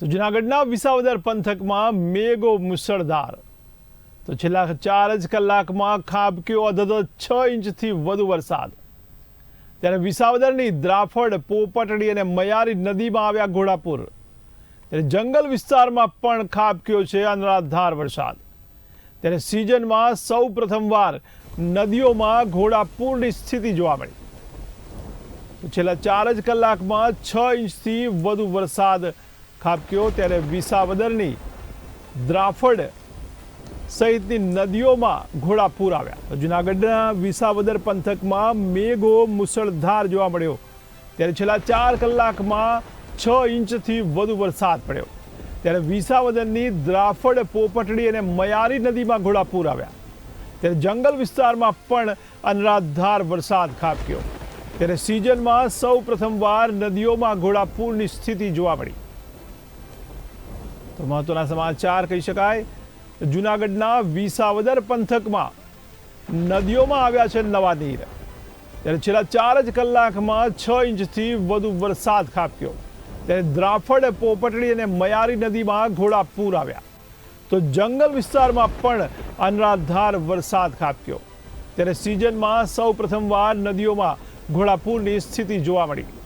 તો જુનાગઢના વિસાવદર પંથકમાં મેઘો મુસળધાર. તો છેલ્લા ચાર જ કલાકમાં ખાબક્યો અધધ છ ઇંચથી વધુ વરસાદ. ત્યારે વિસાવદરની દ્રાફડ, પોપટડી અને મયારી નદીમાં આવ્યા ઘોડાપુર. ત્યારે જંગલ વિસ્તારમાં પણ ખાબક્યો છે અનરાધાર વરસાદ. ત્યારે સિઝનમાં સૌ પ્રથમવાર નદીઓમાં ઘોડાપુરની સ્થિતિ જોવા મળી. છેલ્લા ચાર જ કલાકમાં છ ઇંચથી વધુ વરસાદ ખાબક્યો ત્યારે વિસાવદરની દ્રાફડ સહિતની નદીઓમાં ઘોડાપૂર આવ્યા. જૂનાગઢના વિસાવદર પંથકમાં મેઘો મુસળધાર જોવા મળ્યો. ત્યારે છેલ્લા ચાર કલાકમાં છ ઇંચથી વધુ વરસાદ પડ્યો. ત્યારે વિસાવદરની દ્રાફડ, પોપટડી અને મયારી નદીમાં ઘોડાપૂર આવ્યા. ત્યારે જંગલ વિસ્તારમાં પણ અનરાધાર વરસાદ ખાબક્યો. ત્યારે સિઝનમાં સૌ પ્રથમવાર નદીઓમાં ઘોડાપૂરની સ્થિતિ જોવા મળી. તો મહત્વના સમાચાર કહી શકાય. જુનાગઢના વિસાવદર પંથકમાં નદીઓમાં આવ્યા છે નવા નીર. ત્યારે છેલ્લા ચાર જ કલાકમાં છ ઇંચથી વધુ વરસાદ ખાબક્યો. ત્યારે દ્રાફડ, પોપટડી અને મયારી નદીમાં ઘોડાપૂર આવ્યા. તો જંગલ વિસ્તારમાં પણ અનરાધાર વરસાદ ખાબક્યો. ત્યારે સિઝનમાં સૌ પ્રથમવાર નદીઓમાં ઘોડાપૂરની સ્થિતિ જોવા મળી.